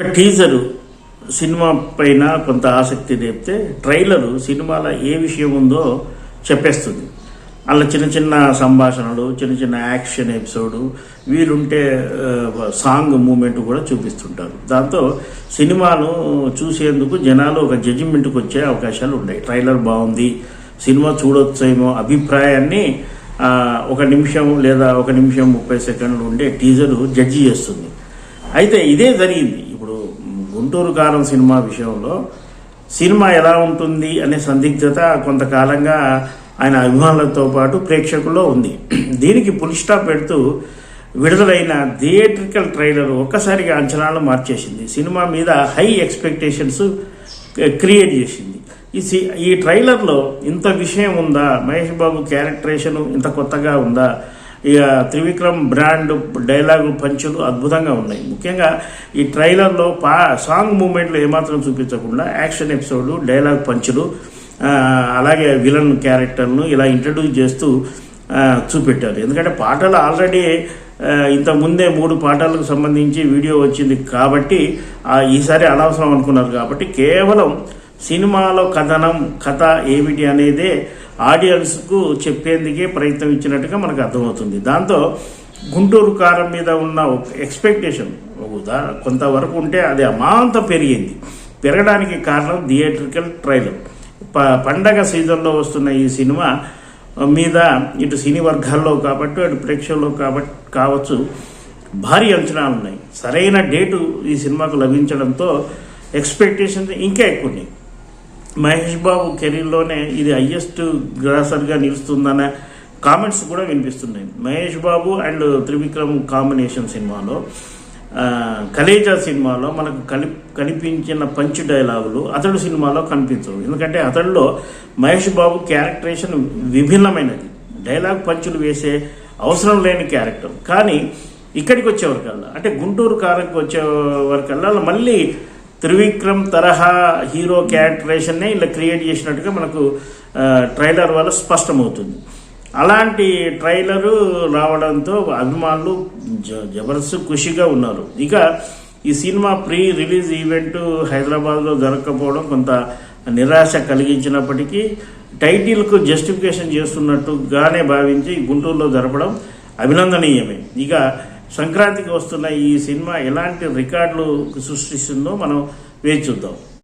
ఒక teaser cinema పైన కొంత ఆసక్తి రేపితే ట్రైలరు సినిమాలో ఏ విషయం ఉందో చెప్పేస్తుంది. అలా చిన్న చిన్న సంభాషణలు చిన్న చిన్న యాక్షన్ ఎపిసోడు వీరుంటే సాంగ్ మూమెంట్ కూడా చూపిస్తుంటారు. దాంతో సినిమాను చూసేందుకు జనాలు ఒక జడ్జిమెంట్కి వచ్చే అవకాశాలు ఉన్నాయి. ట్రైలర్ బాగుంది సినిమా చూడొచ్చేమో అభిప్రాయాన్ని ఒక నిమిషం లేదా ఒక నిమిషం ముప్పై సెకండ్లు ఉండే టీజరు జడ్జి చేస్తుంది. అయితే ఇదే జరిగింది. గుంటూరు కారం సినిమా విషయంలో సినిమా ఎలా ఉంటుంది అనే సందిగ్ధత కొంతకాలంగా ఆయన అభిమానులతో పాటు ప్రేక్షకుల్లో ఉంది. దీనికి పులి స్టాప్ పెడుతూ విడుదలైన థియేట్రికల్ ట్రైలర్ ఒక్కసారిగా అంచనాలు మార్చేసింది. సినిమా మీద హై ఎక్స్పెక్టేషన్స్ క్రియేట్ చేసింది. ఈ సి ఈ ట్రైలర్లో ఇంత విషయం ఉందా? మహేష్ బాబు క్యారెక్టరేషన్ ఇంత కొత్తగా ఉందా? ఇక త్రివిక్రమ్ బ్రాండ్ డైలాగు పంచులు అద్భుతంగా ఉన్నాయి. ముఖ్యంగా ఈ ట్రైలర్లో పా సాంగ్ మూమెంట్లు ఏమాత్రం చూపించకుండా యాక్షన్ ఎపిసోడ్ డైలాగ్ పంచులు అలాగే విలన్ క్యారెక్టర్ను ఇలా ఇంట్రడ్యూస్ చేస్తూ చూపెట్టారు. ఎందుకంటే పాటలు ఆల్రెడీ ఇంతకుముందే ఇంత ముందే మూడు పాటలకు సంబంధించి వీడియో వచ్చింది కాబట్టి ఈసారి అనవసరం అనుకున్నారు కాబట్టి కేవలం సినిమాలో కథనం కథ ఏమిటి అనేదే ఆడియన్స్కు చెప్పేందుకే ప్రయత్నం ఇచ్చినట్టుగా మనకు అర్థమవుతుంది. దాంతో గుంటూరు కారం మీద ఉన్న ఎక్స్పెక్టేషన్ కొంతవరకు ఉంటే అది అమాంతం పెరిగింది. పెరగడానికి కారణం థియేట్రికల్ ట్రైలర్. ప పండగ సీజన్లో వస్తున్న ఈ సినిమా మీద ఇటు సినీ వర్గాల్లో కాబట్టి అటు ప్రేక్షకుల్లో కాబట్టి కావచ్చు భారీ అంచనాలు ఉన్నాయి సరైన డేటు ఈ సినిమాకు లభించడంతో ఎక్స్పెక్టేషన్స్ ఇంకా ఎక్కువ ఉన్నాయి మహేష్ బాబు కెరీర్లోనే ఇది హయ్యెస్ట్ గ్రాసర్గా నిలుస్తుందన్న కామెంట్స్ కూడా వినిపిస్తున్నాయి. మహేష్ బాబు అండ్ త్రివిక్రమ్ కాంబినేషన్ సినిమాలో ఆ, కలేజా సినిమాలో మనకు కలి కనిపించిన పంచ్ డైలాగులు అతడు సినిమాలో కనిపించవు. ఎందుకంటే అతడిలో మహేష్ బాబు క్యారెక్టరేషన్ విభిన్నమైనది. డైలాగ్ పంచులు వేసే అవసరం లేని క్యారెక్టర్. కానీ ఇక్కడికి వచ్చేవరకల్లా అంటే గుంటూరు కారంకి వచ్చేవరకల్లా మళ్ళీ త్రివిక్రమ్ తరహా హీరో క్యారెక్టరేషన్నే ఇలా క్రియేట్ చేసినట్టుగా మనకు ట్రైలర్ వల్ల స్పష్టమవుతుంది. అలాంటి ట్రైలరు రావడంతో అభిమానులు జ- జబర్దస్త్ ఖుషిగా ఉన్నారు. ఇక ఈ సినిమా ప్రీ రిలీజ్ ఈవెంట్ హైదరాబాద్లో జరగకపోవడం కొంత నిరాశ కలిగించినప్పటికీ టైటిల్కు జస్టిఫికేషన్ చేస్తున్నట్టుగానే భావించి గుంటూరులో జరపడం అభినందనీయమే. ఇక సంక్రాంతికి వస్తున్న ఈ సినిమా ఎలాంటి రికార్డులు సృష్టిస్తుందో మనం వేచి చూద్దాం.